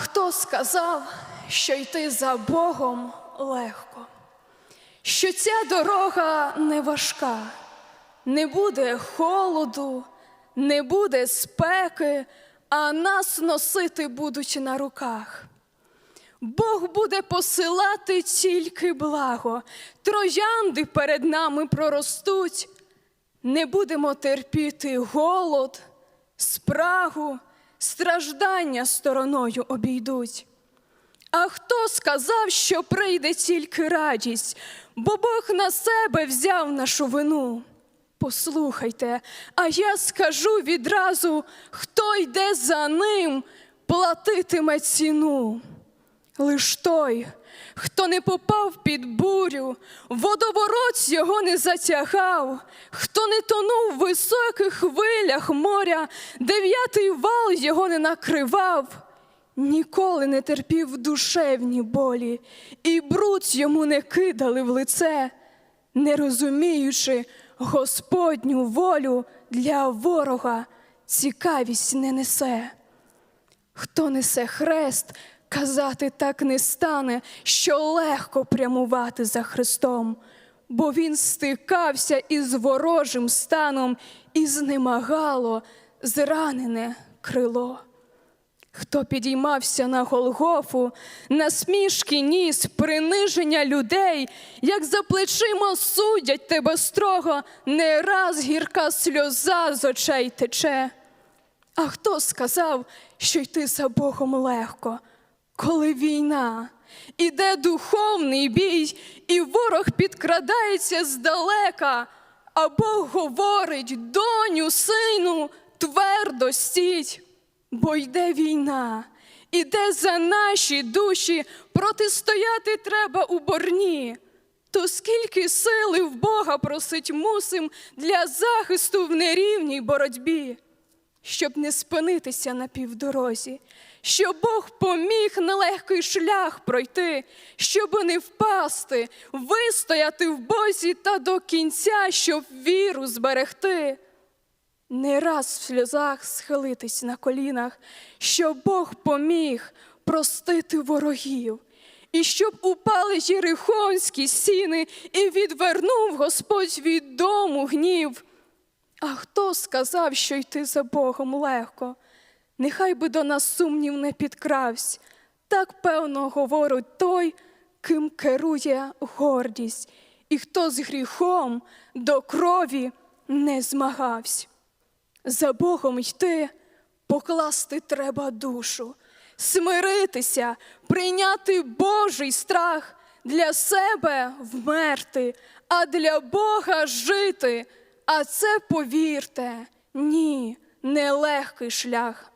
хто сказав, що йти за Богом легко, що ця дорога не важка, не буде холоду, не буде спеки, а нас носити будуть на руках. Бог буде посилати тільки благо, троянди перед нами проростуть. Не будемо терпіти голод, спрагу, страждання стороною обійдуть. А хто сказав, що прийде тільки радість, бо Бог на себе взяв нашу вину? Послухайте, а я скажу відразу, хто йде за ним, платитиме ціну. Лиш той, хто не попав під бурю, водоворот його не затягав, хто не тонув в високих хвилях моря, дев'ятий вал його не накривав, ніколи не терпів душевні болі, і бруд йому не кидали в лице, не розуміючи Господню волю для ворога цікавість не несе. Хто несе хрест, казати так не стане, що легко прямувати за Христом, бо він стикався із ворожим станом і знемагало зранене крило. Хто підіймався на Голгофу, на смішки ніс, приниження людей, як за плечима судять тебе строго, не раз гірка сльоза з очей тече. А хто сказав, що йти за Богом легко, коли війна, іде духовний бій, і ворог підкрадається здалека, а Бог говорить, доню, сину, твердо стіть, бо йде війна, іде за наші душі, протистояти треба у борні. То скільки сили в Бога просить мусим для захисту в нерівній боротьбі щоб не спинитися на півдорозі, щоб Бог поміг нелегкий шлях пройти, щоб не впасти, вистояти в Бозі та до кінця, щоб віру зберегти. Не раз в сльозах схилитись на колінах, щоб Бог поміг простити ворогів, і щоб упали єрихонські сіни, і відвернув Господь від дому гнів. А хто сказав, що йти за Богом легко? Нехай би до нас сумнів не підкравсь. Так певно говорить той, ким керує гордість, і хто з гріхом до крові не змагавсь. За Богом йти, покласти треба душу, смиритися, прийняти Божий страх, для себе вмерти, а для Бога жити. А це повірте, ні, нелегкий шлях,